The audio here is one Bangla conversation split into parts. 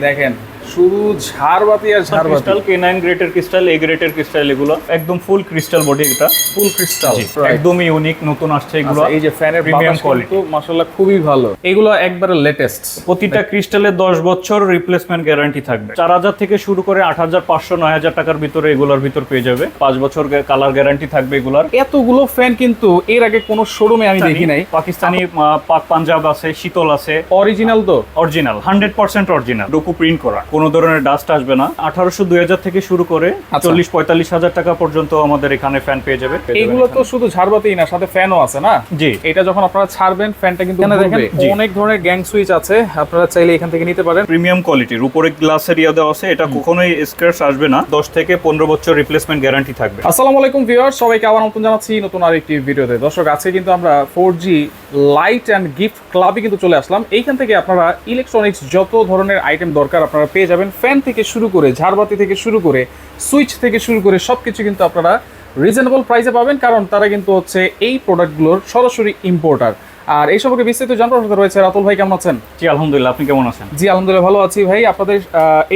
দেখেন শুধু ঝাড়বাতি আর ঝাড়বাতি ক্রিস্টাল কে নাইন গ্রেটের ক্রিস্টাল এ গ্রেটের ক্রিস্টাল এগুলো। একদম ফুল ক্রিস্টাল বডি এটা। ফুল ক্রিস্টাল একদমই ইউনিক নতুন আসছে এগুলো। এই যে ফ্যানের প্রিমিয়াম কোয়ালিটি মাশাআল্লাহ খুবই ভালো। এগুলো একবারে লেটেস্ট প্রতিটা ক্রিস্টালে দশ বছর রিপ্লেসমেন্ট গ্যারান্টি থাকবে। চার হাজার থেকে শুরু করে আট হাজার পাঁচশো নয় হাজার টাকার ভিতরে এগুলোর ভিতর পেয়ে যাবে। পাঁচ বছর কালার গ্যারান্টি থাকবে এগুলার। এতগুলো ফ্যান কিন্তু এর আগে কোনো শোরুমে আমি দেখি নাই। পাকিস্তানি পাক পাঞ্জাব আছে শীতল আছে। অরিজিনাল তো? অরিজিনাল হান্ড্রেড পার্সেন্ট অরিজিনাল ডোকু প্রিন্ট করা। কোনো ধরনের ডাস্ট আসবে না। আঠারোশো দুই হাজার থেকে শুরু করে আচ্ছা। চল্লিশ পঁয়তাল্লিশ হাজার টাকা পর্যন্ত আমাদের এখানে ফ্যান পেয়ে যাবে। এগুলো তো শুধু ঝাড়বাতিই না সাথে ফ্যানও আছে না? জি। এটা যখন আপনারা ছাড়বেন ফ্যানটা কিন্তু। অনেক ধরনের গ্যাং সুইচ আছে আপনারা চাইলে এখান থেকে নিতে পারেন। প্রিমিয়াম কোয়ালিটির উপরে গ্লাসের ইয়ে দেওয়া আছে এটা কখনোই স্ক্র্যাচ আসবে না। দশ থেকে পনেরো বছর রিপ্লেসমেন্ট গ্যারান্টি থাকবে। আসসালামু আলাইকুম ভিউয়ার সবাইকে আবার নতুন জানাচ্ছি নতুন আরেকটি ভিডিওতে। দর্শক আজকে কিন্তু আমরা four G light and gift ক্লাবে কিন্তু চলে আসলাম। এইখান থেকে আপনারা ইলেকট্রনিক্স যত ধরনের আইটেম দরকার আপনারা পেয়ে যাবেন ফ্যান থেকে শুরু করে ঝাড়বাতি থেকে শুরু করে সুইচ থেকে শুরু করে সবকিছু কিন্তু আপনারা রিজনেবল প্রাইসে পাবেন। কারণ তারা কিন্তু হচ্ছে এই প্রোডাক্টগুলোর সরাসরি ইম্পোর্টার আর এই সম্পর্কে বিস্তারিত জানার সাথে রয়েছে রাতুল ভাই কেমন আছেন? জি আলহামদুলিল্লাহ আপনি কেমন আছেন? জি আলহামদুলিল্লাহ ভালো আছি ভাই। আপনাদের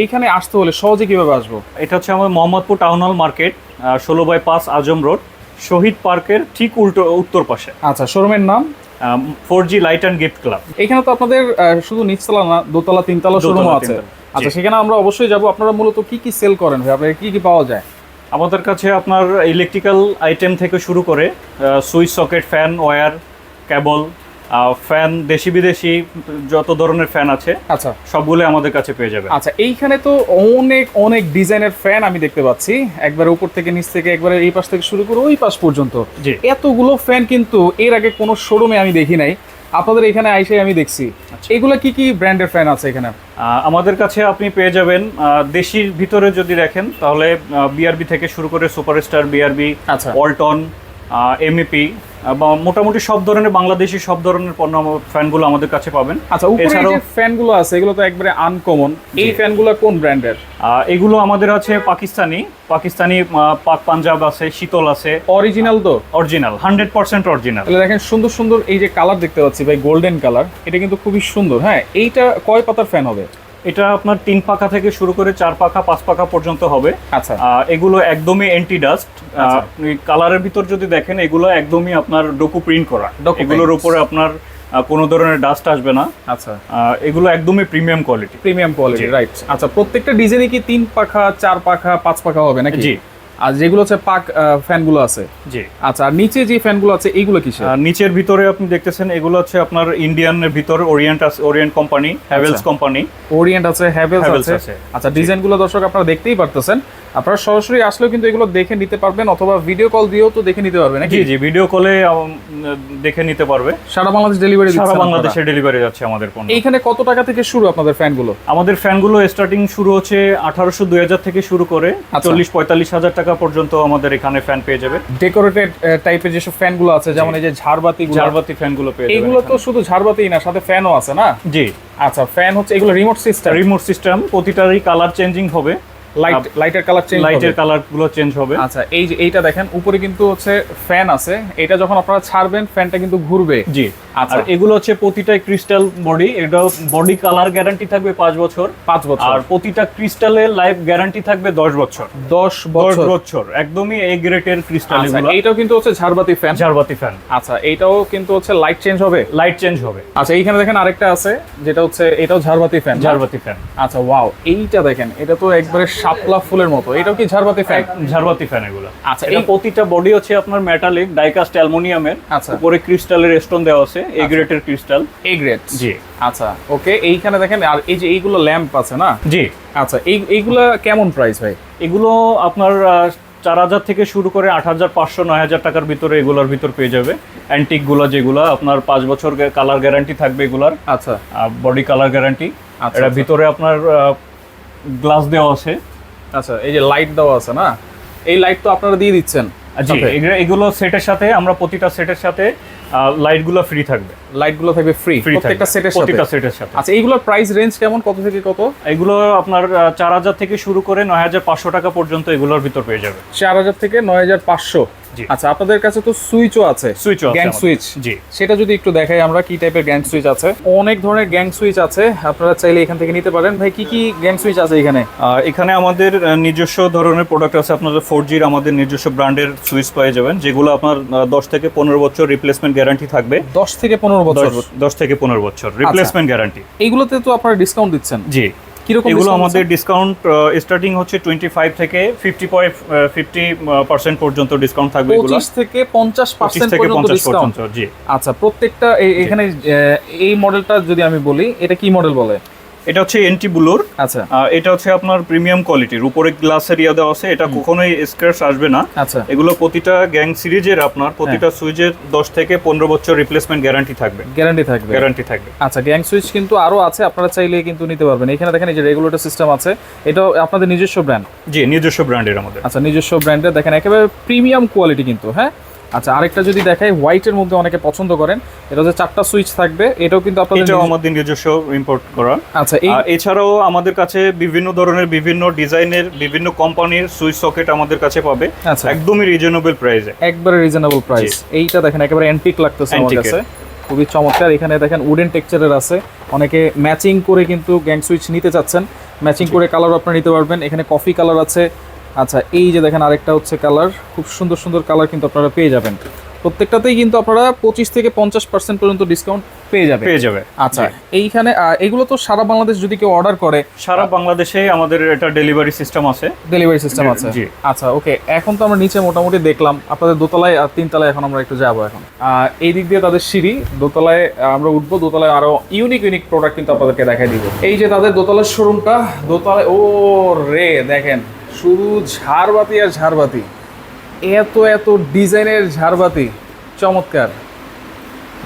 এইখানে আসতে হলে সহজে কীভাবে আসব? এটা হচ্ছে আমাদের মোহাম্মদপুর টাউন হল মার্কেট ষোলো বাই পাঁচ আজম রোড শহীদ পার্কের ঠিক উল্টো উত্তর পাশে। আচ্ছা শোরুমের নাম? Four G light and gift club এখানে তো আপনাদের শুধু নিচতলা না দোতলা তিনতলা শোরুম আছে। আচ্ছা সেখানে আমরা অবশ্যই যাব। আপনারা মূলত কি কি সেল করেন ভাই? আপনাদের কি কি পাওয়া যায়? আমাদের কাছে আপনার ইলেকট্রিক্যাল আইটেম থেকে শুরু করে switch socket fan wire cable fan দেশি বিদেশি যত ধরনের ফ্যান আছে আচ্ছা। সবগুলো আমাদের কাছে পেয়ে যাবে আচ্ছা এইখানে তো অনেক অনেক ডিজাইনের ফ্যান আমি দেখতে পাচ্ছি। একবার উপর থেকে নিচ থেকে একবারে এই পাশ থেকে শুরু করে ওই পাশ পর্যন্ত। জি। এতগুলো ফ্যান কিন্তু এর আগে কোনো শোরুমে আমি দেখি নাই। আপনাদের এখানে আইসে আমি দেখছি। আচ্ছা। এগুলো কি কি ব্র্যান্ডের ফ্যান আছে এখানে? আমাদের কাছে আপনি পেয়ে যাবেন দেশির ভিতরে যদি দেখেন তাহলে বিআরবি থেকে শুরু করে সুপারস্টার বিআরবি আচ্ছা। অল্টন এমইপি মোটামুটি সব ধরনের বাংলাদেশি সব ধরনের পণ্য ফ্যানগুলো আমাদের কাছে পাবেন। আচ্ছা উপরে এছাড়াও যে ফ্যানগুলো আছে এগুলো তো একবারে আনকমন এই ফ্যানগুলো কোন ব্র্যান্ডের এগুলো আমাদের আছে পাকিস্তানি। পাকিস্তানি পাক পাঞ্জাব আছে শীতল আছে। অরিজিনাল তো? অরিজিনাল হান্ড্রেড পার্সেন্ট অরিজিনাল তাহলে দেখেন সুন্দর সুন্দর এই যে কালার দেখতে পাচ্ছি ভাই গোল্ডেন কালার এটা কিন্তু খুবই সুন্দর। হ্যাঁ এইটা কয় পাতার ফ্যান হবে? এটা আপনার তিন পাখা থেকে শুরু করে চার পাখা পাঁচ পাখা পর্যন্ত হবে। আচ্ছা। এগুলো একদমই অ্যান্টি ডাস্ট আপনি কালারের ভিতর যদি দেখেন এগুলো একদমই আপনার ডকু প্রিন্ট করা। এগুলোর। উপরে আপনার কোনো ধরনের ডাস্ট আসবে না। আচ্ছা। এগুলো একদমই premium quality premium quality right আচ্ছা প্রত্যেকটা ডিজাইনে কি তিন পাখা চার পাখা পাঁচ পাখা হবে নাকি? জি। আর যেগুলো হচ্ছে পাক ফ্যানগুলো আছে। জি। আচ্ছা আর নিচে যে ফ্যানগুলো আছে এইগুলো কি আর নিচের ভিতরে আপনি দেখতেছেন এগুলো হচ্ছে আপনার ইন্ডিয়ানের ভিতরে ওরিয়েন্ট আছে ওরিয়েন্ট কোম্পানি হ্যাভেলস আচ্ছা। কোম্পানি। ওরিয়েন্ট আছে হ্যাভেলস আছে। আছে। আচ্ছা ডিজাইনগুলো দর্শক আপনারা দেখতেই পারতেছেন। আপনারা সরাসরি আসলেও কিন্তু এগুলো দেখে নিতে পারবেন অথবা ভিডিও কল দিয়েও তো দেখে নিতে পারবেন জি জি ভিডিও কলে দেখে নিতে পারবে। সারা বাংলাদেশ ডেলিভারি সারা বাংলাদেশে ডেলিভারি যাচ্ছে আমাদের পণ্য। এইখানে কত টাকা থেকে শুরু আপনাদের ফ্যানগুলো আমাদের ফ্যানগুলো স্টার্টিং শুরু হচ্ছে আঠারোশো দুই হাজার থেকে শুরু করে আচ্ছা। চল্লিশ পঁয়তাল্লিশ হাজার টাকা পর্যন্ত আমাদের এখানে ফ্যান পেয়ে যাবে। ডেকোরেটেড টাইপের যেসব ফ্যানগুলো আছে যেমন এই যে ঝাড়বাতি ঝাড়বাতি ফ্যানগুলো পেয়ে যাবেন এগুলো তো শুধু ঝাড়বাতিই না সাথে ফ্যানও আছে না? জি। আচ্ছা ফ্যান হচ্ছে এগুলো রিমোট সিস্টেম রিমোট সিস্টেম প্রতিটারই কালার চেঞ্জিং হবে। লাইট লাইটের কালার চেঞ্জ লাইটের কালারগুলো চেঞ্জ হবে। আচ্ছা এই যে এইটা দেখেন উপরে কিন্তু হচ্ছে ফ্যান আছে। এটা যখন আপনারা ছাড়বেন ফ্যানটা কিন্তু ঘুরবে। জি। আচ্ছা। আর এগুলো হচ্ছে প্রতিটা ক্রিস্টাল বডি এটা বডি কালার গ্যারান্টি থাকবে পাঁচ বছর। পাঁচ বছর। আর প্রতিটা ক্রিস্টালের লাইফ গ্যারান্টি থাকবে দশ বছর। দশ দশ বছর বছর একদমই এ গ্রেটের ক্রিস্টাল এগুলো। এইটাও কিন্তু হচ্ছে ঝাড়বাতি ফ্যান ঝাড়বাতি ফ্যান আচ্ছা এইটাও কিন্তু হচ্ছে লাইট চেঞ্জ হবে? লাইট চেঞ্জ হবে। আচ্ছা এইখানে দেখেন আরেকটা আছে যেটা হচ্ছে এটাও ঝাড়বাতি ফ্যান ঝাড়বাতি ফ্যান আচ্ছা ওয়াও এইটা দেখেন এটা তো একবারে শাপলা ফুলের মতো। এটাও কি ঝাড়বাতি ফ্যান ঝাড়বাতি ফ্যান এগুলো। আচ্ছা এই প্রতিটা বডি হচ্ছে আপনার মেটালিক ডাইকাস্ট অ্যালুমিনিয়ামের আচ্ছা। উপরে ক্রিস্টালের স্টোন দেওয়া আছে এ গ্রেটের ক্রিস্টাল এ গ্রেড জি। আচ্ছা ওকে এইখানে দেখেন আর এই যে এইগুলো ল্যাম্প আছে না? জি। আচ্ছা এই এইগুলা কেমন প্রাইস ভাই? এগুলো আপনার চার হাজার থেকে শুরু করে আট হাজার পাঁচশো নয় হাজার টাকার ভিতরে এগুলোর ভিতর পেয়ে যাবে। অ্যান্টিকগুলো যেগুলো আপনার পাঁচ বছর কালার গ্যারান্টি থাকবে এগুলার। আচ্ছা। বডি কালার গ্যারান্টি এটা আচ্ছা। ভিতরে আপনার গ্লাস দেওয়া আছে। আচ্ছা এই যে লাইট দেওয়া আছে না এই লাইট তো আপনারা দিয়ে দিচ্ছেন। জি এগুলো- সেটের সাথে আমরা প্রতিটা সেটের সাথে লাইটগুলো ফ্রি থাকবে। লাইটগুলো থাকবে ফ্রি প্রত্যেকটা সেটের সাথে। প্রত্যেকটা সেটের সাথে। আচ্ছা এইগুলোর প্রাইস রেঞ্জ কেমন? কত থেকে কত? এগুলো আপনার চার হাজার থেকে শুরু করে নয় হাজার পাঁচশো টাকা পর্যন্ত এগুলোর ভিতর পেয়ে যাবে। চার হাজার থেকে নয় হাজার পাঁচশো। জি আচ্ছা আপনাদের কাছে তো সুইচও আছে। সুইচও গ্যাং সুইচ। জি। সেটা যদি একটু দেখাই আমরা কি টাইপের গ্যাং সুইচ আছে? অনেক ধরনের গ্যাং সুইচ আছে আপনারা চাইলে এখান থেকে নিতে পারেন। ভাই কি কি গ্যাং সুইচ আছে এখানে? এখানে আমাদের নিজস্ব ধরনের প্রোডাক্ট আছে। আপনাদের ফোর জির আমাদের নিজস্ব ব্র্যান্ডের সুইচ পেয়ে যাবেন যেগুলো আপনার দশ থেকে পনেরো বছর রিপ্লেসমেন্ট গ্যারান্টি থাকবে। দশ থেকে পনেরো বছর? দশ থেকে পনেরো বছর রিপ্লেসমেন্ট গ্যারান্টি এইগুলোতে তো আপনারা ডিসকাউন্ট দিচ্ছেন। জি। কীরকম এগুলো আমাদের ডিসকাউন্ট স্টার্টিং হচ্ছে টোয়েন্টি ফাইভ থেকে ফিফটি পয়েন্ট ফিফটি পার্সেন্ট পর্যন্ত ডিসকাউন্ট থাকবে এগুলো। পঁচিশ থেকে পঞ্চাশ পার্সেন্ট থেকে পঞ্চাশ পর্যন্ত জি। আচ্ছা প্রত্যেকটা এখানে এই মডেলটা যদি আমি বলি এটা কি মডেল বলে? এটা হচ্ছে এন্টি বুলোর আচ্ছা। এটা হচ্ছে আপনার প্রিমিয়াম কোয়ালিটির উপরে গ্লাসের ইয়া দেওয়া আছে এটা কখনোই স্ক্র্যাচ আসবে না। আচ্ছা। এগুলো প্রতিটা গ্যাং সিরিজের আপনার প্রতিটা সুইচের দশ থেকে পনেরো বছর রিপ্লেসমেন্ট গ্যারান্টি থাকবে। গ্যারান্টি থাকবে। গ্যারান্টি থাকবে। আচ্ছা গ্যাং সুইচ কিন্তু আরও আছে আপনারা চাইলে কিন্তু নিতে পারবেন। এখানে দেখেন এই যে রেগুলেটর সিস্টেম আছে এটা আপনাদের নিজস্ব ব্র্যান্ড জি নিজস্ব ব্র্যান্ডের আমাদের। আচ্ছা নিজস্ব ব্র্যান্ডের দেখেন একেবারে প্রিমিয়াম কোয়ালিটি কিন্তু হ্যাঁ? আচ্ছা আরেকটা যদি দেখাই হোয়াইটের মধ্যে অনেকে পছন্দ করেন এটা যে চারটা সুইচ থাকবে এটাও কিন্তু আপনাদের এটাও আমাদের নিজস্ব ইম্পোর্ট করা। আচ্ছা এই এছাড়াও আমাদের কাছে বিভিন্ন ধরনের বিভিন্ন ডিজাইনের বিভিন্ন কোম্পানির সুইচ সকেট আমাদের কাছে পাবে আচ্ছা। একদমই রিজনেবল প্রাইসে একবারে রিজনেবল প্রাইস এইটা দেখেন একেবারে অ্যান্টিক লাগতেছে আমার কাছে। খুবই চমৎকার। এখানে দেখেন উডেন টেক্সচারের আছে। অনেকে ম্যাচিং করে কিন্তু গ্যাং সুইচ নিতে চাচ্ছেন। ম্যাচিং করে কালার আপনারা নিতে পারবেন। এখানে কফি কালার আছে আচ্ছা এই যে দেখেন আরেকটা হচ্ছে কালার খুব সুন্দর সুন্দর কালার কিন্তু আপনারা পেয়ে যাবেন। প্রত্যেকটাতেই কিন্তু আপনারা পঁচিশ থেকে পঞ্চাশ পার্সেন্ট পর্যন্ত ডিসকাউন্ট পেয়ে যাবেন। পেয়ে যাবে। আচ্ছা এইখানে এগুলো তো সারা বাংলাদেশ যদি কেউ অর্ডার করে সারা বাংলাদেশে আমাদের এটা ডেলিভারি সিস্টেম আছে। ডেলিভারি সিস্টেম আছে। জি। আচ্ছা ওকে এখন তো আমরা নিচে মোটামুটি দেখলাম আপনাদের দোতলায় আর তিনতলায় এখন আমরা একটু যাব এখন। এই দিক দিয়ে তাদের সিঁড়ি দোতলায় আমরা উঠবো দোতলায় আরও ইউনিক ইউনিক প্রোডাক্ট কিন্তু আপনাদেরকে দেখাই দিব। এই যে তাদের দোতলার শোরুমটা দোতলায় ও রে দেখেন। শুধু ঝাড়বাতি আর ঝাড়বাতি। এত এত ডিজাইনের ঝাড়বাতি চমৎকার।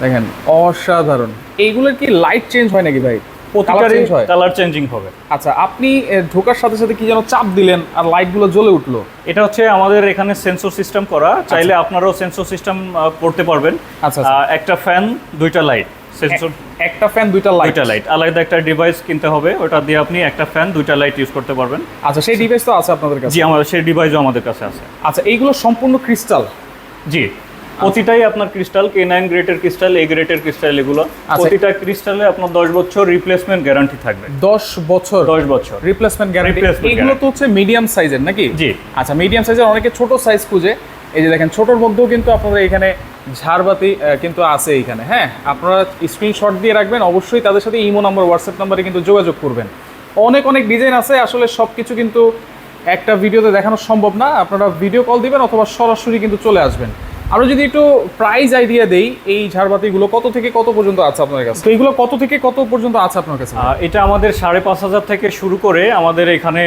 দেখেন অসাধারণ। এইগুলোর কি লাইট চেঞ্জ হয় নাকি ভাই? হয়? কালার চেঞ্জিং হবে। আচ্ছা আপনি ঢোকার সাথে সাথে কি যেন চাপ দিলেন আর লাইটগুলো জ্বলে উঠল? এটা হচ্ছে আমাদের এখানে সেন্সর সিস্টেম করা। চাইলে আপনারাও সেন্সর সিস্টেম করতে পারবেন। আচ্ছা, আচ্ছা। একটা ফ্যান দুইটা লাইট সেন্সর একটা ফ্যান দুইটা লাইট দুইটা লাইট আলাদা একটা ডিভাইস কিনতে হবে ওটা দিয়ে আপনি একটা ফ্যান দুইটা লাইট ইউজ করতে পারবেন। আচ্ছা সেই ডিভাইস তো আছে আপনাদের কাছে? জি আমাদের সেই ডিভাইসও আমাদের কাছে আছে। আচ্ছা এইগুলো সম্পূর্ণ ক্রিস্টাল জি প্রতিটাই আপনার ক্রিস্টাল কে নাইন গ্রেটের ক্রিস্টাল এ গ্রেটের ক্রিস্টাল এগুলো। প্রতিটা ক্রিস্টালে আপনার দশ বছর রিপ্লেসমেন্ট গ্যারান্টি থাকবে। দশ বছর দশ বছর। রিপ্লেসমেন্ট গ্যারান্টি এইগুলো তো হচ্ছে মিডিয়াম সাইজের নাকি? জি। আচ্ছা মিডিয়াম সাইজের অনেকে ছোট সাইজ খুঁজে। এই যে দেখেন, ছোটোর মধ্যেও কিন্তু আপনাদের এখানে ঝাড়বাতি কিন্তু আছে এইখানে হ্যাঁ? আপনারা স্ক্রিনশট দিয়ে রাখবেন, অবশ্যই তাদের সাথে ইমো নাম্বার হোয়াটসঅ্যাপ নাম্বারে কিন্তু যোগাযোগ করবেন। অনেক অনেক ডিজাইন আছে, আসলে সব কিছু কিন্তু একটা ভিডিওতে দেখানো সম্ভব না। আপনারা ভিডিও কল দিবেন অথবা সরাসরি কিন্তু চলে আসবেন। আরও যদি একটু প্রাইস আইডিয়া দেই এই ঝাড়বাতিগুলো কত থেকে কত পর্যন্ত আছে আপনার কাছে? তো এইগুলো কত থেকে কত পর্যন্ত আছে আপনার কাছে? এটা আমাদের সাড়ে পাঁচ হাজার থেকে শুরু করে আমাদের এখানে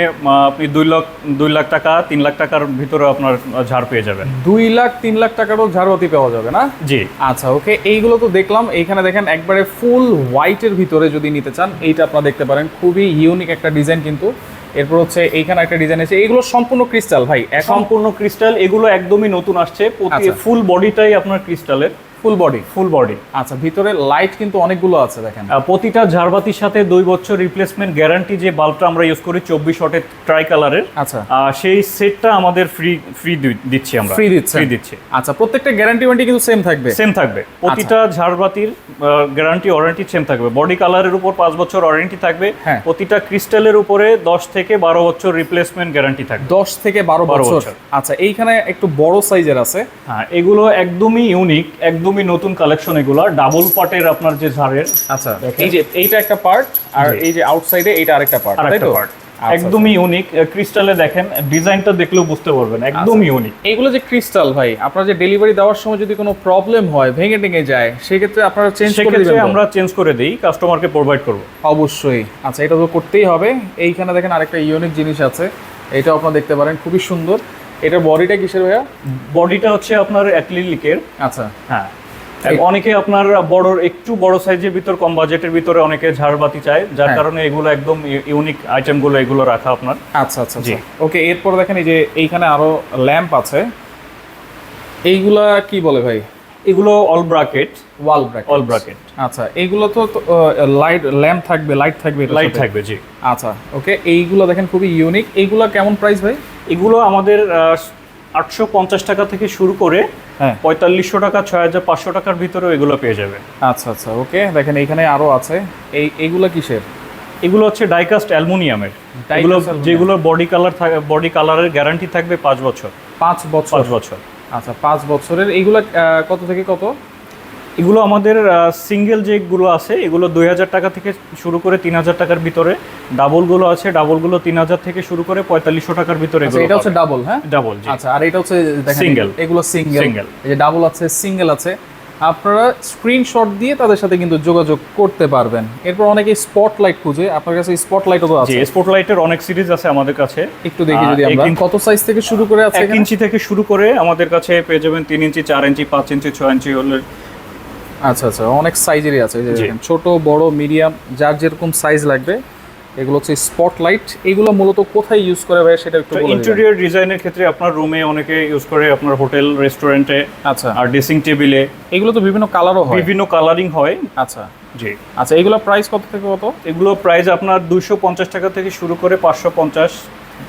আপনি দুই লাখ দুই লাখ টাকা তিন লাখ টাকার ভিতরে আপনার ঝাড় পেয়ে যাবেন। দুই লাখ তিন লাখ টাকারও ঝাড়বাতি পাওয়া যাবে না? জি। আচ্ছা ওকে এইগুলো তো দেখলাম। এইখানে দেখেন একবারে ফুল হোয়াইটের ভিতরে যদি নিতে চান এইটা আপনারা দেখতে পারেন। খুবই ইউনিক একটা ডিজাইন কিন্তু। এরপর হচ্ছে এইখানে একটা ডিজাইন আছে। এগুলো সম্পূর্ণ ক্রিস্টাল ভাই সম্পূর্ণ ক্রিস্টাল এগুলো একদমই নতুন আসছে। আচ্ছা। ফুল বডিটাই আপনার ক্রিস্টালের ফুল বডি ফুল বডি আচ্ছা ভিতরে লাইট কিন্তু অনেকগুলো আছে দেখেন। প্রতিটা ঝাড়বাতির সাথে দুই বছর রিপ্লেসমেন্ট গ্যারান্টি যে বাল্বটা আমরা ইউজ করি চব্বিশ ওয়াটের ট্রাই কালারের আচ্ছা সেই সেটটা আমাদের ফ্রি ফ্রি দিচ্ছি আমরা। Free দিচ্ছেন? ফ্রি দিচ্ছি। আচ্ছা প্রত্যেকটা গ্যারান্টি ওয়ারেন্টি কিন্তু সেম থাকবে? সেম থাকবে। প্রতিটা ঝাড়বাতির গ্যারান্টি ওয়ারেন্টি সেম থাকবে। বডি কালারের উপর পাঁচ বছর ওয়ারেন্টি থাকবে। হ্যাঁ। প্রতিটা ক্রিস্টালের উপরে দশ থেকে বারো বছর রিপ্লেসমেন্ট গ্যারান্টি থাকবে। দশ থেকে বারো বারো বছর। আচ্ছা এইখানে একটু বড় সাইজের আছে। হ্যাঁ এগুলো একদমই ইউনিক একদমই নতুন কালেকশন এগুলো ডাবল পার্টের আপনার যে ঝাড়ের আচ্ছা। এই যে এইটা একটা পার্ট আর এই যে আউটসাইডে এইটা আরেকটা পার্ট তাই তো? পার্ট আচ্ছা, একদমই ইউনিক ক্রিস্টালে দেখেন ডিজাইনটা দেখলেও বুঝতে পারবেন একদমই ইউনিক এইগুলো যে ক্রিস্টাল ভাই আপনার যে ডেলিভারি দেওয়ার সময় যদি কোনো প্রবলেম হয় ভেঙে টেঙে যায় সেক্ষেত্রে আপনারা চেঞ্জ করে দিবেন আমরা চেঞ্জ করে দিই কাস্টমারকে প্রোভাইড করব। অবশ্যই। আচ্ছা এটা তো করতেই হবে। এইখানে দেখেন আরেকটা ইউনিক জিনিস আছে। এটা আপনারা দেখতে পারেন খুবই সুন্দর। এটার বডিটা কিসের ভাইয়া? বডিটা হচ্ছে আপনার অ্যাক্রিলিকের আচ্ছা। হ্যাঁ। অনেকে আপনার বড় একটু বড় সাইজের ভিতর কম বাজেটের ভিতরে অনেকে ঝাড়বাতি চায় যার হ্যাঁ। কারণে এগুলো একদম ইউনিক আইটেমগুলো এগুলো রাখা আপনার। আচ্ছা আচ্ছা জি। ওকে এরপর দেখেন এই যে এইখানে আরও ল্যাম্প আছে। এইগুলা কি বলে ভাই? এগুলো wall bracket wall bracket wall bracket আচ্ছা এইগুলো তো লাইট ল্যাম্প থাকবে লাইট থাকবে লাইট থাকবে জি। আচ্ছা ওকে এইগুলো দেখেন খুবই ইউনিক এইগুলো কেমন প্রাইস ভাই? এগুলো আমাদের আটশো পঞ্চাশ টাকা থেকে শুরু করে হ্যাঁ। পঁয়তাল্লিশশো টাকা ছয় হাজার পাঁচশো টাকার ভিতরেও এগুলো পেয়ে যাবে। আচ্ছা আচ্ছা ওকে। দেখেন এখানে আরও আছে। এই এগুলো কিসের? এগুলো হচ্ছে ডাইকাস্ট অ্যালুমিনিয়ামের। এগুলো। যেগুলো বডি কালার বডি কালারের গ্যারান্টি থাকবে পাঁচ বছর। পাঁচ বছর। পাঁচ বছর। আচ্ছা পাঁচ বছরের। এইগুলো কত থেকে কত? এগুলো আমাদের সিঙ্গেল যেগুলো আছে এগুলো দুই হাজার টাকা থেকে শুরু করে তিন হাজার টাকার ভিতরে। ডাবলগুলো আছে ডাবলগুলো তিন হাজার থেকে শুরু করে পঁয়তাল্লিশশো টাকার ভিতরে আচ্ছা এটা হচ্ছে ডাবল হ্যাঁ? ডাবল আচ্ছা আর এটা হচ্ছে Single। এগুলো সিঙ্গেল। এই যে ডাবল আছে সিঙ্গেল আছে। আপনারা স্ক্রিনশট দিয়ে তাদের সাথে কিন্তু যোগাযোগ করতে পারবেন। এরপর অনেকে স্পটলাইট খুঁজে। আপনার কাছে স্পটলাইটও তো আছে। স্পোর্ট লাইটের অনেক সিরিজ আছে আমাদের কাছে। একটু দেখি যদি আমরা। কত সাইজ থেকে শুরু করে আছে এক এখানে? ইঞ্চি থেকে শুরু করে আমাদের কাছে পেয়ে যাবেন তিন ইঞ্চি চার ইঞ্চি পাঁচ ইঞ্চি ছয় ইঞ্চি হলে আচ্ছা আচ্ছা অনেক সাইজেরই আছে। ছোট বড় মিডিয়াম যার যেরকম সাইজ লাগবে এগুলো হচ্ছে স্পটলাইট এগুলো মূলত কোথায় ইউজ করে ভাই সেটা একটু ইন্টেরিয়র ডিজাইনের ক্ষেত্রে আপনার রুমে অনেকে ইউজ করে আপনার হোটেল রেস্টুরেন্টে আচ্ছা। আর ড্রেসিং টেবিলে এগুলো তো বিভিন্ন কালারও হয়। বিভিন্ন কালারিং হয়। আচ্ছা। জি। আচ্ছা এগুলো প্রাইস কত থেকে কত? এগুলো প্রাইস আপনার দুইশো পঞ্চাশ টাকা থেকে শুরু করে পাঁচশো পঞ্চাশ।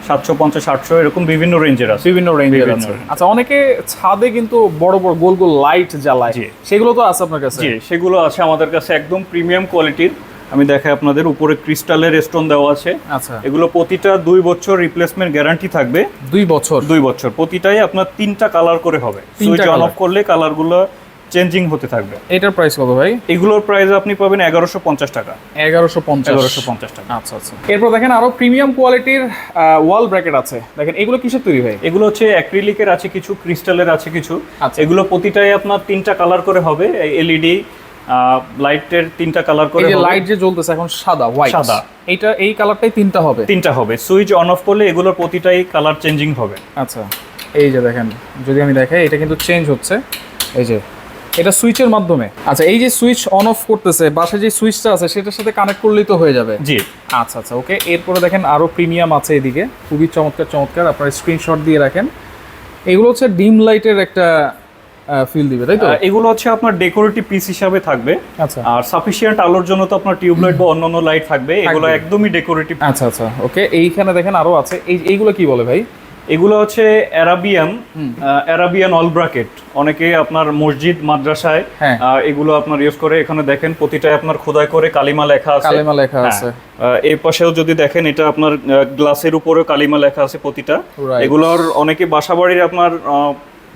সাতশো পঞ্চাশ আটশো এরকম বিভিন্ন রেঞ্জের আছে। বিভিন্ন রেঞ্জের আছে। আচ্ছা অনেকে ছাদে কিন্তু বড় বড় গোল গোল লাইট জ্বালায়। সেগুলো তো আছে আপনার কাছে? জি সেগুলো আছে আমাদের কাছে একদম প্রিমিয়াম কোয়ালিটির আমি দেখাই আপনাদের উপরে ক্রিস্টালের স্টোন দেওয়া আছে। আচ্ছা। এগুলো প্রতিটা দুই বছর রিপ্লেসমেন্ট গ্যারান্টি থাকবে। দুই বছর? দুই বছর। প্রতিটাই আপনার তিনটা কালার করে হবে। তিনটা সুইচ অন। অফ করলে কালারগুলো চেঞ্জিং হতে থাকবে। এটার প্রাইস কত ভাই? এগুলোর প্রাইস আপনি পাবেন এগারোশো পঞ্চাশ টাকা। এগারোশো পঞ্চাশ। এগারোশো পঞ্চাশ টাকা। আচ্ছা আচ্ছা। এরপর দেখেন আরও প্রিমিয়াম কোয়ালিটির ওয়াল ব্র্যাকেট আছে। দেখেন এগুলো কিসের তৈরি ভাই? এগুলো হচ্ছে অ্যাক্রিলিকের আছে কিছু ক্রিস্টালের আছে কিছু। আচ্ছা। এগুলো প্রতিটাই আপনার তিনটা কালার করে হবে। এলইডি লাইটের তিনটা কালার করে এই লাইট যে জ্বলতেছে এখন সাদা হোয়াইট সাদা। এইটা এই কালারটাই তিনটা হবে? তিনটা হবে। সুইচ অন অফ করলে এগুলোর প্রতিটাই কালার চেঞ্জিং হবে। আচ্ছা। এই যে দেখেন যদি আমি দেখাই এটা কিন্তু চেঞ্জ হচ্ছে। এই যে এটা সুইচের মাধ্যমে। আচ্ছা এই যে সুইচ অন অফ করতেছে বাসে যে সুইচটা আছে সেটার সাথে কানেক্ট করলেই তো হয়ে যাবে। জি। আচ্ছা আচ্ছা ওকে এরপরে দেখেন আরও প্রিমিয়াম আছে এদিকে। খুবই চমৎকার চমৎকার আপনারা স্ক্রিনশট দিয়ে রাখেন। এগুলো হচ্ছে ডিম লাইটের একটা ফিল দিবে তাই তো? এগুলো হচ্ছে আপনার ডেকোরেটিভ পিস হিসাবে থাকবে। আচ্ছা। আর সাফিসিয়েন্ট আলোর জন্য তো আপনার টিউবলাইট বা অন্যান্য লাইট থাকবে। এগুলো একদমই ডেকোরেটিভ আচ্ছা আচ্ছা ওকে এইখানে দেখেন আরও আছে। এই এইগুলো কি বলে ভাই? এগুলো হচ্ছে অ্যারাবিয়ান অ্যারাবিয়ান অল ব্রাকেট অনেকে আপনার মসজিদ মাদ্রাসায় হ্যাঁ। এগুলো আপনার ইউজ করে এখানে দেখেন প্রতিটায় আপনার খোদাই করে কালিমা লেখা আছে। কালিমা লেখা হ্যাঁ। আছে। এই পাশেও যদি দেখেন এটা আপনার গ্লাসের উপরে কালিমা লেখা আছে প্রতিটা। এগুলোর অনেকে বাসাবাড়ির আপনার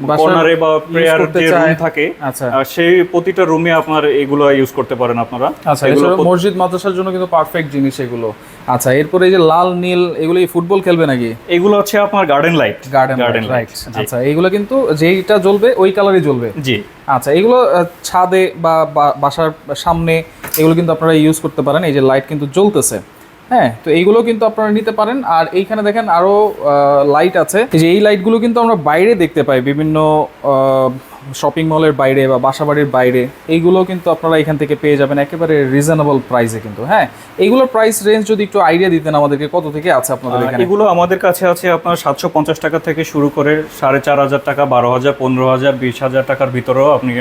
কর্নারে বা প্রেয়ার যে রুম থাকে আচ্ছা। সেই প্রতিটা রুমে আপনার এগুলো ইউজ করতে পারেন আপনারা। আচ্ছা এগুলো মসজিদ মাদ্রাসার জন্য কিন্তু পারফেক্ট জিনিস এগুলো। আচ্ছা এরপরে এই যে লাল নীল এগুলো ফুটবল খেলবে নাকি? এগুলো হচ্ছে আপনার garden light garden garden light আচ্ছা এইগুলো কিন্তু যেইটা জ্বলবে ওই কালারই জ্বলবে। জি। আচ্ছা এগুলো ছাদে বা- বাসার সামনে এগুলো কিন্তু আপনারা ইউজ করতে পারেন। এই যে লাইট কিন্তু জ্বলতেছে। হ্যাঁ তো এইগুলো কিন্তু আপনারা নিতে পারেন। আর এইখানে দেখেন আরও লাইট আছে। যে এই লাইটগুলো কিন্তু আমরা বাইরে দেখতে পাই বিভিন্ন শপিং মলের বাইরে বা বাসাবাড়ির বাইরে এইগুলো কিন্তু আপনারা এখান থেকে পেয়ে যাবেন একেবারে রিজনেবল প্রাইসে কিন্তু হ্যাঁ? এইগুলোর প্রাইস রেঞ্জ যদি একটু আইডিয়া দিতেন আমাদেরকে কত থেকে আছে আপনাদের এখানে? এগুলো আমাদের কাছে আছে আপনার সাতশো পঞ্চাশ টাকা থেকে শুরু করে সাড়ে চার হাজার টাকা বারো হাজার পনেরো হাজার বিশ হাজার টাকার ভিতরেও আপনি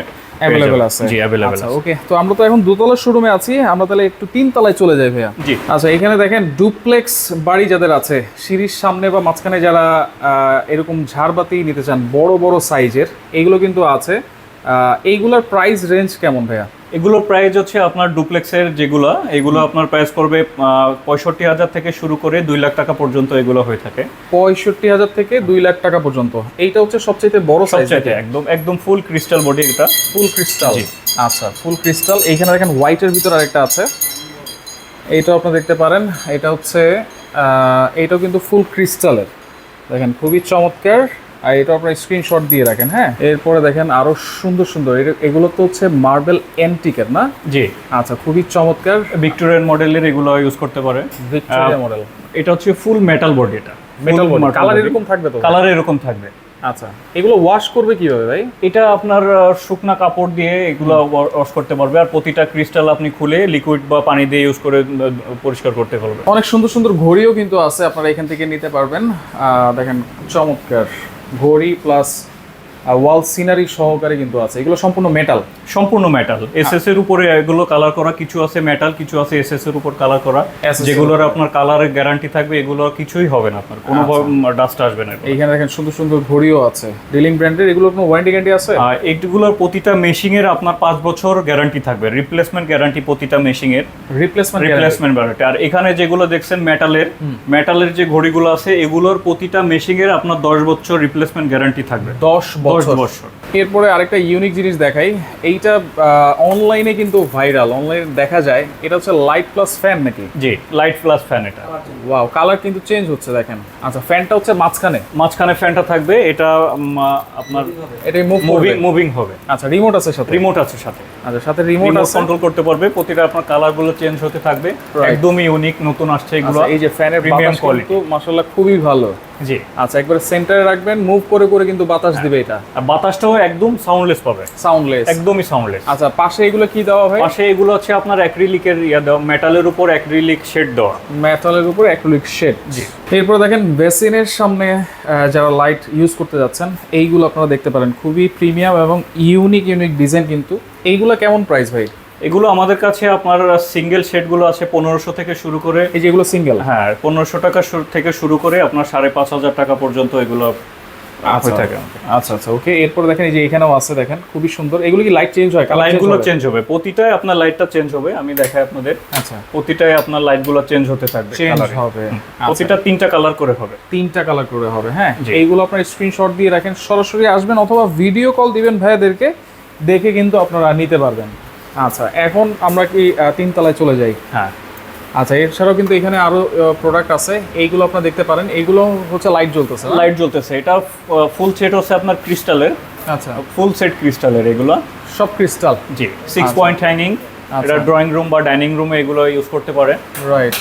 অ্যাভেলেবেল আছে। জি অ্যাভেলেবেল আচ্ছা ওকে তো আমরা তো এখন দোতলার শোরুমে আছি আমরা তাহলে একটু তিন তলায় চলে যাই ভাইয়া। জি। আচ্ছা এখানে দেখেন ডুপ্লেক্স বাড়ি যাদের আছে সিঁড়ির সামনে বা মাঝখানে যারা আহ, এরকম ঝাড়বাতি নিতে চান বড় বড় সাইজের এগুলো কিন্তু আছে। এইগুলোর প্রাইস রেঞ্জ কেমন ভাইয়া? এগুলো প্রাইস হচ্ছে আপনার ডুপ্লেক্সের যেগুলো এগুলো আপনার প্রাইস পড়বে পঁয়ষট্টি হাজার থেকে শুরু করে দুই লাখ টাকা পর্যন্ত এগুলো হয়ে থাকে। পঁয়ষট্টি হাজার থেকে দুই লাখ টাকা পর্যন্ত। এইটা হচ্ছে সবচেয়ে বড় সাইজ একদম একদম ফুল ক্রিস্টাল বডি এটা। ফুল ক্রিস্টাল আচ্ছা ফুল ক্রিস্টাল এইখানে দেখেন হোয়াইটের ভিতর আরেকটা আছে। এইটাও আপনি দেখতে পারেন। এটা হচ্ছে এইটাও কিন্তু ফুল ক্রিস্টালের দেখেন খুবই চমৎকার। আর এটা আপনার স্ক্রিনশট দিয়ে রাখেন হ্যাঁ? এরপরে দেখেন আরও সুন্দর সুন্দর। এগুলো তো হচ্ছে মার্বেল অ্যান্টিকের না? জি। আচ্ছা খুবই চমৎকার। ভিক্টোরিয়ান মডেলের এগুলো ইউজ করতে পারে। ভিক্টোরিয়া মডেল এটা হচ্ছে ফুল মেটাল বডি এটা। মেটাল বডি কালার এরকম থাকবে তো? কালার এরকম থাকবে। আচ্ছা এগুলো ওয়াশ করবে কীভাবে ভাই? এটা আপনার শুকনা কাপড় দিয়ে এগুলো ওয়াশ করতে পারবে। আর প্রতিটা ক্রিস্টাল আপনি খুলে লিকুইড বা পানি দিয়ে ইউজ করে পরিষ্কার করতে পারবে। অনেক সুন্দর সুন্দর ঘড়িও কিন্তু আছে আপনারা এখান থেকে নিতে পারবেন। আহ, দেখেন চমৎকার। ঘড়ি প্লাস ওয়াল সিনারি সহকারে কিন্তু আছে। এগুলো সম্পূর্ণ মেটাল সম্পূর্ণ মেটাল এসএস এর উপরে এগুলো কালার করা কিছু আছে মেটাল কিছু আছে এসএস এর উপর কালার করা। যেগুলোর আপনার কালারের গ্যারান্টি থাকবে এগুলো কিছুই হবে না আপনার। কোনো ডাস্ট আসবে না। এইখানে দেখেন সুন্দর সুন্দর ঘড়িও আছে। ডিলিং ব্র্যান্ডের এগুলো কোনো ওয়ারেন্টি গ্যারান্টি আছে? আর এইগুলোর প্রতিটা মেশিং এর আপনার পাঁচ বছর গ্যারান্টি থাকবে। রিপ্লেসমেন্ট গ্যারান্টি প্রতিটা মেশিং এর। রিপ্লেসমেন্ট রিপ্লেসমেন্ট গ্যারান্টি আর এখানে যেগুলো দেখছেন মেটালের মেটালের যে ঘড়িগুলো আছে এগুলোর প্রতিটা মেশিং এর আপনার দশ বছর রিপ্লেসমেন্ট গ্যারান্টি থাকবে। দশ দশ বছর। এরপরে আরেকটা ইউনিক জিনিস দেখাই। এইটা অনলাইনে কিন্তু ভাইরাল অনলাইনে দেখা যায়। এটা হচ্ছে লাইট প্লাস ফ্যান নাকি? জি লাইট প্লাস ফ্যান এটা। ওয়াও কালার কিন্তু চেঞ্জ হচ্ছে দেখেন। আচ্ছা ফ্যানটা হচ্ছে মাঝখানে? মাঝখানে ফ্যানটা থাকবে এটা আপনার এটা মুভ মুভিং মুভিং হবে। আচ্ছা রিমোট আছে সাথে? রিমোট আছে সাথে। আচ্ছা সাথে রিমোট কন্ট্রোল করতে পারবে প্রতিটা আপনার কালারগুলো চেঞ্জ হতে থাকবে। একদমই ইউনিক নতুন আসছে এগুলো। আচ্ছা, এই যে ফ্যানের বাতাস quality। মাশাআল্লাহ খুবই ভালো। জি। আচ্ছা একবারে সেন্টারে রাখবেন মুভ করে করে কিন্তু বাতাস দিবে এটা। আর বাতাসটাও একদম সাউন্ডলেস পাবে। সাউন্ডলেস একদমই সাউন্ডলেস আচ্ছা পাশে এগুলো কি দেওয়া ভাই পাশে এগুলো হচ্ছে আপনার অ্যাক্রিলিকের ইয়া দেওয়া মেটালের উপর অ্যাক্রিলিক শেড দেওয়া। মেটালের উপর অ্যাক্রিলিক শেড জি। এরপর দেখেন বেসিনের সামনে যারা লাইট ইউজ করতে যাচ্ছেন এইগুলো আপনারা দেখতে পারেন। খুবই প্রিমিয়াম এবং ইউনিক ইউনিক ডিজাইন কিন্তু। এইগুলো কেমন প্রাইস ভাই? এগুলো আমাদের কাছে আপনার সিঙ্গেল শেডগুলো আছে পনেরোশো থেকে শুরু করে এই যে এগুলো সিঙ্গেল হ্যাঁ পনেরোশো টাকা থেকে শুরু করে আপনার সাড়ে পাঁচ হাজার টাকা পর্যন্ত এগুলো আচ্ছা আচ্ছা ওকে এরপর দেখেন এই যে এখানেও আছে দেখেন খুবই সুন্দর। এগুলো কি লাইট চেঞ্জ হয়? লাইটগুলো চেঞ্জ হবে? প্রতিটাই আপনার লাইটটা চেঞ্জ হবে। আমি দেখাই আপনাদের। আচ্ছা। প্রতিটাই আপনার লাইটগুলো চেঞ্জ হতে থাকবে চেঞ্জ হবে। আচ্ছা। প্রতিটা তিনটা কালার করে হবে। তিনটা কালার করে হবে হ্যাঁ। এইগুলো আপনার স্ক্রিনশট দিয়ে রাখেন। সরাসরি আসবেন অথবা ভিডিও কল দিবেন ভাইয়াদেরকে। দেখে কিন্তু আপনারা নিতে পারবেন। আচ্ছা এখন আমরা কি আহ, তিনতলায় চলে যাই? হ্যাঁ। আচ্ছা এছাড়াও কিন্তু এখানে আরও প্রোডাক্ট আছে। এইগুলো আপনারা দেখতে পারেন। এইগুলো হচ্ছে লাইট জ্বলতেছে লাইট জ্বলতেছে। এটা ফুল সেট হচ্ছে আপনার ক্রিস্টালের আচ্ছা। ফুল সেট ক্রিস্টালের এগুলো। সব ক্রিস্টাল জি সিক্স। Point hanging. এটা ড্রয়িং রুম বা ডাইনিং রুমে এগুলো ইউজ করতে পারে। রাইট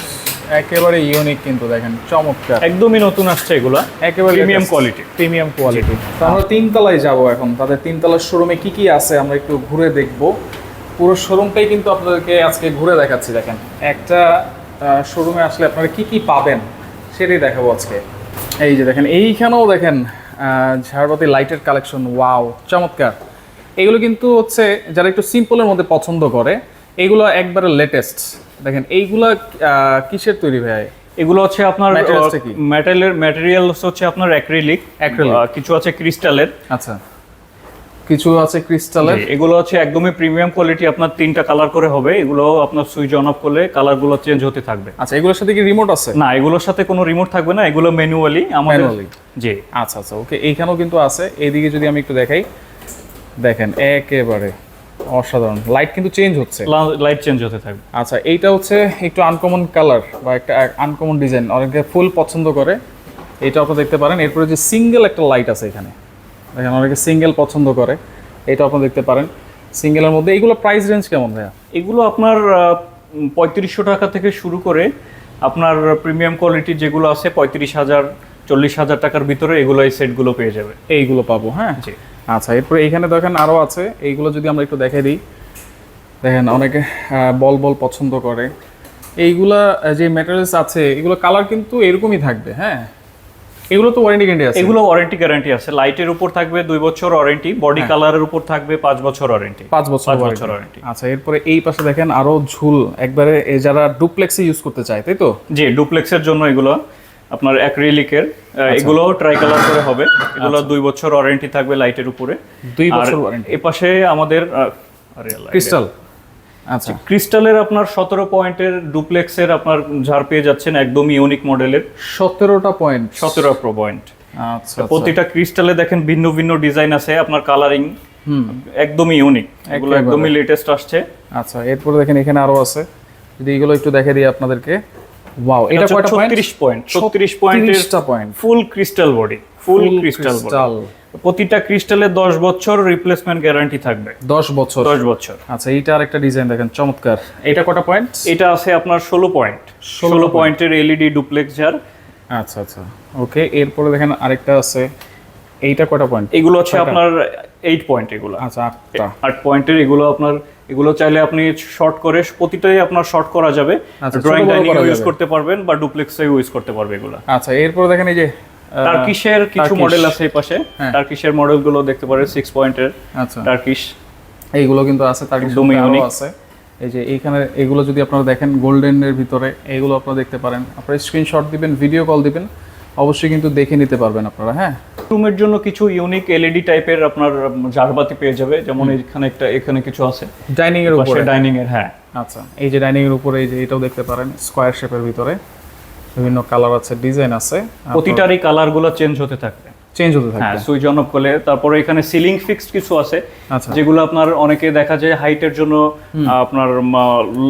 একেবারে ইউনিক কিন্তু দেখেন চমৎকার। একদমই নতুন আসছে এগুলো। একেবারে প্রিমিয়াম কোয়ালিটি প্রিমিয়াম কোয়ালিটি তো আমরা তিনতলায় যাব এখন। তাদের তিনতলার শোরুমে কি কি আছে আমরা একটু ঘুরে দেখব। পুরো শোরুমটাই কিন্তু আপনাদেরকে আজকে ঘুরে দেখাচ্ছি দেখেন। একটা শোরুমে আসলে আপনারা কি কি পাবেন সেটাই দেখাবো আজকে। এই যে দেখেন এইখানেও দেখেন ঝাড়বাতি লাইটের কালেকশন ওয়াও চমৎকার। এগুলো কিন্তু হচ্ছে যারা একটু সিম্পলের মধ্যে পছন্দ করে এগুলো একবারে লেটেস্ট দেখেন এইগুলা কিসের তৈরি ভাই? এগুলো হচ্ছে আপনার? ম্যাটেরিয়াল ম্যাটেরিয়াল হচ্ছে আপনার অ্যাক্রিলিক। কিছু আছে ক্রিস্টালের আচ্ছা। কিছু আছে ক্রিস্টালের এগুলো হচ্ছে একদমই প্রিমিয়াম কোয়ালিটি আপনার তিনটা কালার করে হবে। এগুলো আপনার সুইচ অন অফ করলে কালারগুলো চেঞ্জ হতে থাকবে। আচ্ছা এগুলোর সাথে কি রিমোট আছে? না এগুলোর সাথে কোনো রিমোট থাকবে না এগুলো ম্যানুয়ালি আমাদের? জি। আচ্ছা আচ্ছা ওকে এইখানেও কিন্তু আছে। এইদিকে যদি আমি একটু দেখাই দেখেন একেবারে অসাধারণ। লাইট কিন্তু চেঞ্জ হচ্ছে। লাইট চেঞ্জ হতে থাকবে। আচ্ছা এইটা হচ্ছে একটু আনকমন কালার বা একটা আনকমন ডিজাইন অনেকে ফুল পছন্দ করে। এটা আপনারা দেখতে পারেন এরপরে যে সিঙ্গেল একটা লাইট আছে এখানে। দেখেন অনেকে সিঙ্গেল পছন্দ করে এটা আপনারা দেখতে পারেন। সিঙ্গেলের মধ্যে এইগুলো প্রাইস রেঞ্জ কেমন ভাইয়া? এগুলো আপনার পঁয়ত্রিশশো টাকা থেকে শুরু করে আপনার প্রিমিয়াম কোয়ালিটি যেগুলো আছে পঁয়ত্রিশ হাজার চল্লিশ হাজার টাকার ভিতরে এগুলো এই সেটগুলো পেয়ে যাবে। এইগুলো পাবো হ্যাঁ? জি। আচ্ছা এরপরে এইখানে দেখেন আরও আছে এইগুলো যদি আমরা একটু দেখাই দিই। দেখেন অনেকে বল বল পছন্দ করে। এইগুলা যে ম্যাটেরিয়ালস আছে এগুলো কালার কিন্তু এরকমই থাকবে হ্যাঁ? এগুলো তো ওয়ারেন্টি গ্যারান্টি আছে। এগুলো ওয়ারেন্টি গ্যারান্টি আছে। লাইটের উপর থাকবে দুই বছর ওয়ারেন্টি বডি কালারের উপর থাকবে পাঁচ বছর ওয়ারেন্টি পাঁচ বছর বছর ওয়ারেন্টি আচ্ছা এরপরে এই পাশে দেখেন আরও ঝুল। একবারে যারা ডুপ্লেক্সে ইউজ করতে চায় তাই তো? জি ডুপ্লেক্সের জন্য এগুলো আপনার অ্যাক্রিলিকের এগুলো ট্রাই কালার করে হবে। এগুলো দুই বছর ওয়ারেন্টি থাকবে লাইটের উপরে। দুই বছর ওয়ারেন্টি এ পাশে আমাদের ক্রিস্টাল আচ্ছা। ক্রিস্টালের আপনার সতেরো পয়েন্টের ডুপ্লেক্সের আপনার ঝাড় পেয়ে যাচ্ছেন একদম ইউনিক মডেলের। সতেরোটা পয়েন্ট সতেরো প্রো পয়েন্ট। আচ্ছা প্রতিটা ক্রিস্টালে দেখেন ভিন্ন ভিন্ন ডিজাইন আছে আপনার কালারিং একদমই ইউনিক এগুলো একদমই লেটেস্ট আসছে। আচ্ছা এরপরে দেখেন এখানে আরও আছে। যদি এগুলো একটু দেখে দিই আপনাদেরকে। ওয়াও এটা কয়টা পয়েন্ট ছত্রিশ পয়েন্ট ছত্রিশ পয়েন্টের point full crystal body full crystal body প্রতিটা ক্রিস্টালে দশ বছর রিপ্লেসমেন্ট গ্যারান্টি থাকবে। দশ বছর। দশ বছর। আচ্ছা এইটা আরেকটা ডিজাইন দেখেন চমৎকার। এটা কটা পয়েন্ট এটা আছে আপনার ষোলো পয়েন্ট ষোলো পয়েন্টের এলইডি ডুপ্লেক্স ঝাড় আচ্ছা আচ্ছা। ওকে এরপরে দেখেন আরেকটা আছে। এইটা কটা পয়েন্ট এগুলো হচ্ছে আপনার এইট পয়েন্ট এগুলো। আচ্ছা আটটা। আট পয়েন্টের এগুলো আপনার এগুলো চাইলে আপনি শর্ট করে প্রতিটাই আপনার শর্ট করা যাবে। ড্রয়িং ডাইনিং ইউজ করতে পারবেন বা ডুপ্লেক্সে ইউজ করতে পারবে এগুলো। আচ্ছা এরপরে দেখেন এই যে টার্কিশের কিছু টার্কিশ। মডেল আছে এই পাশে। হ্যাঁ। টার্কিশের মডেলগুলো দেখতে পারে সিক্স পয়েন্টের টার্কিশ এইগুলো কিন্তু আছে একদমই আছে। এই যে এইখানে এগুলো যদি আপনারা দেখেন গোল্ডেনের ভিতরে এগুলো আপনারা দেখতে পারেন। আপনারা স্ক্রিনশট দিবেন ভিডিও কল দিবেন অবশ্যই কিন্তু দেখে নিতে পারবেন আপনারা হ্যাঁ। রুমের জন্য কিছু ইউনিক এলইডি টাইপের আপনার জারবাতি পেয়ে যাবে। যেমন এখানে একটা এখানে কিছু আছে। ডাইনিং এর উপরে। ডাইনিং এর হ্যাঁ। আচ্ছা এই যে ডাইনিং এর উপরে এই যে এটাও দেখতে পারেন স্কোয়ার শেপের ভিতরে। বিভিন্ন কালার আছে ডিজাইন আছে প্রতিটারই কালারগুলো চেঞ্জ হতে থাকবে। চেঞ্জ হতে হ্যাঁ থাকবে সুইচ অন অফ করলে তারপরে এখানে সিলিং ফিক্সড কিছু আছে আচ্ছা। যেগুলো আপনার অনেকে দেখা যায় হাইটের জন্য আপনার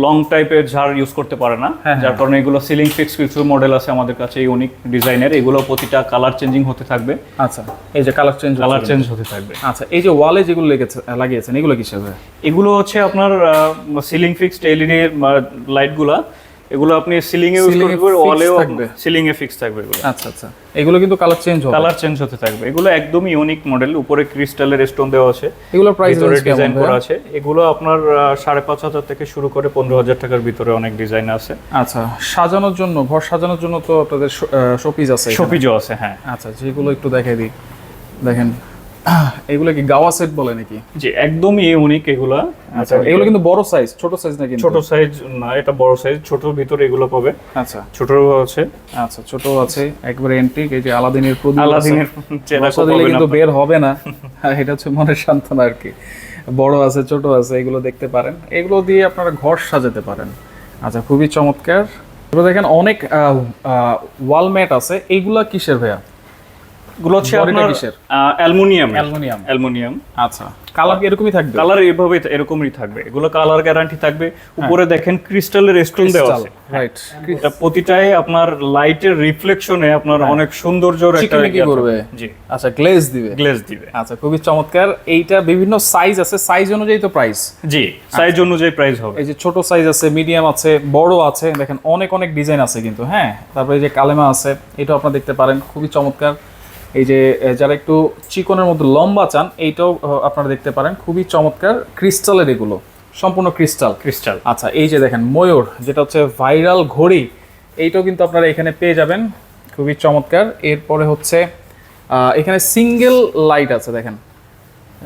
লং টাইপের ঝাড় ইউজ করতে পারে না। হ্যাঁ, যার কারণে এগুলো সিলিং ফিক্স কিছু মডেল আছে আমাদের কাছে ইউনিক ডিজাইনের এগুলো প্রতিটা কালার চেঞ্জিং হতে থাকবে। আচ্ছা এই যে কালার চেঞ্জ কালার চেঞ্জ হতে থাকবে। আচ্ছা এই যে ওয়ালে যেগুলো লেগেছে লাগিয়েছেন এগুলো কিসের? এগুলো হচ্ছে আপনার সিলিং ফিক্সড এলইডি লাইটগুলা এগুলো আপনি সিলিং এ ইউজ করতে পারবেন ওয়ালেও সিলিং এ ফিক্স থাকবে এগুলো। আচ্ছা আচ্ছা। এগুলো কিন্তু কালার চেঞ্জ হবে। কালার চেঞ্জ হতে থাকবে। এগুলো একদমই ইউনিক মডেল উপরে ক্রিস্টালের স্টোন দেওয়া আছে। এগুলোর প্রাইস রেঞ্জ ডিজাইন করা আছে। এগুলো আপনার আহ, সাড়ে পাঁচ হাজার থেকে শুরু করে পনেরো হাজার টাকার ভিতরে অনেক ডিজাইন আছে। আচ্ছা সাজানোর জন্য ঘর সাজানোর জন্য তো আপনাদের শোপিস আছে। শোপিজও আছে হ্যাঁ। আচ্ছা যেগুলো একটু দেখাই দিই। দেখেন। এগুলো কি গাওয়া সেট বলে নাকি? যে একদমই ইউনিক এগুলা। আচ্ছা এগুলো কিন্তু বড় সাইজ ছোট সাইজ না কিন্তু ছোট সাইজ না এটা বড় সাইজ ছোটর ভিতরে এগুলো পাবে। আচ্ছা। ছোটও আছে। আচ্ছা ছোট আছে একবারে এন্টিক এই যে আলাদিনের প্রদীপ আলাদিনের বর্ষা দিলে কিন্তু বের হবে না। এটা হচ্ছে মনের সান্ত্বনা আর কি। বড় আছে ছোট আছে এগুলো দেখতে পারেন। এগুলো দিয়ে আপনারা ঘর সাজাতে পারেন। আচ্ছা খুবই চমৎকার। এবার দেখেন অনেক ওয়াল ম্যাট আছে। এইগুলা কিসের ভাইয়া? এগুলো হচ্ছে আপনার অ্যালুমিনিয়াম অ্যালুমিনিয়াম। অ্যালুমিনিয়াম। আচ্ছা। কালার এরকমই থাকবে? কালার এভাবে এরকমই থাকবে। এগুলো কালার গ্যারান্টি থাকবে। উপরে দেখেন ক্রিস্টালের স্টোন দেওয়া আছে। রাইট এটা প্রতিটাই আপনার লাইটের রিফ্লেকশনে আপনার অনেক সৌন্দর্যর একটা ইয়ে করবে। জি। আচ্ছা গ্লেজ দিবে। গ্লেজ দিবে। আচ্ছা খুবই চমৎকার। এইটা বিভিন্ন সাইজ আছে। সাইজ অনুযায়ী তো প্রাইস জি সাইজ অনুযায়ী প্রাইস হবে। এই যে ছোট সাইজ আছে মিডিয়াম আছে বড় আছে দেখেন অনেক অনেক ডিজাইন আছে কিন্তু হ্যাঁ? তারপরে যে কালেমা আছে এটাও আপনারা দেখতে পারেন। খুবই চমৎকার। এই যে যারা একটু চিকনের মধ্যে লম্বা চান এইটাও আপনারা দেখতে পারেন। খুবই চমৎকার ক্রিস্টালের এগুলো। সম্পূর্ণ ক্রিস্টাল। ক্রিস্টাল। আচ্ছা এই যে দেখেন ময়ূর যেটা হচ্ছে ভাইরাল ঘড়ি এইটাও কিন্তু আপনারা এখানে পেয়ে যাবেন। খুবই চমৎকার। এরপরে হচ্ছে এখানে সিঙ্গেল লাইট আছে দেখেন।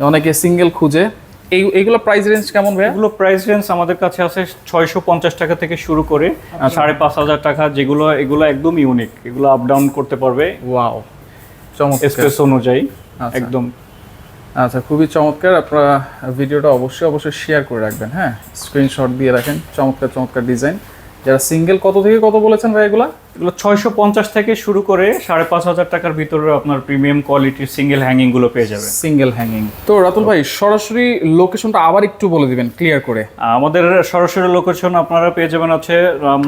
অনেকে সিঙ্গেল খুঁজে। এই এইগুলো প্রাইস রেঞ্জ কেমন ভাইয়া? এগুলো প্রাইস রেঞ্জ আমাদের কাছে আছে ছয়শো পঞ্চাশ টাকা থেকে শুরু করে সাড়ে পাঁচ হাজার টাকা যেগুলো এগুলো একদম ইউনিক। এগুলো আপ ডাউন করতে পারবে। ওয়াও স্পেস অনুযায়ী আচ্ছা। একদম। আচ্ছা খুবই চমৎকার। আপনারা ভিডিওটা অবশ্যই অবশ্যই শেয়ার করে রাখবেন হ্যাঁ? স্ক্রিনশট দিয়ে রাখেন। চমৎকার চমৎকার ডিজাইন যারা সিঙ্গেল কত থেকে কত বলেছেন ভাই এগুলা? এগুলো ছয়শো পঞ্চাশ থেকে শুরু করে সাড়ে পাঁচ হাজার টাকার ভিতরে আপনার প্রিমিয়াম কোয়ালিটির সিঙ্গেল হ্যাঙ্গিংগুলো পেয়ে যাবে সিঙ্গেল হ্যাঙ্গিং তো রাতুল ভাই সরাসরি লোকেশনটা আবার একটু বলে দিবেন ক্লিয়ার করে। আমাদের সরাসরি লোকেশন আপনারা পেয়ে যাবেন হচ্ছে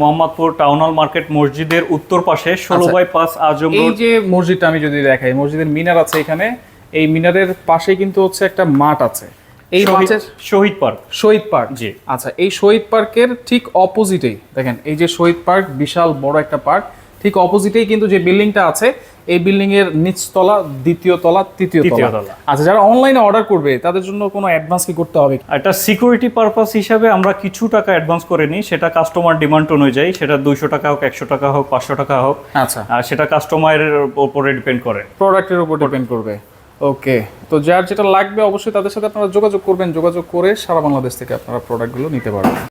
মোহাম্মদপুর টাউন হল মার্কেট মসজিদের উত্তর পাশে ষোলো আচ্ছা। বাই পাঁচ আজম এই যে মসজিদটা আমি যদি দেখাই মসজিদের মিনার আছে এখানে এই মিনারের পাশে কিন্তু হচ্ছে একটা মাঠ আছে। এই মাঠের শহীদ পার্ক। শহীদ পার্ক। জি। আচ্ছা এই শহীদ পার্কের ঠিক অপোজিটেই দেখেন এই যে শহীদ পার্ক বিশাল বড় একটা পার্ক ঠিক অপোজিটেই কিন্তু যে বিল্ডিংটা আছে এই বিল্ডিং এর নিচতলা দ্বিতীয় তলা তৃতীয় তলা। আচ্ছা যারা অনলাইনে অর্ডার করবে তাদের জন্য কোনো অ্যাডভান্স কি করতে হবে? একটা সিকিউরিটি পারপাস হিসাবে আমরা কিছু টাকা অ্যাডভান্স করে নিই। সেটা কাস্টমার ডিমান্ড অনুযায়ী সেটা দুইশো টাকা হোক একশো টাকা হোক পাঁচশো টাকা হোক আচ্ছা। আর সেটা কাস্টমারের উপরে ডিপেন্ড করে। প্রোডাক্টের উপর ডিপেন্ড করবে। ওকে তো যার যেটা লাগবে অবশ্যই তাদের সাথে আপনারা যোগাযোগ করবেন। যোগাযোগ করে সারা বাংলাদেশ থেকে আপনারা প্রোডাক্টগুলো নিতে পারবেন।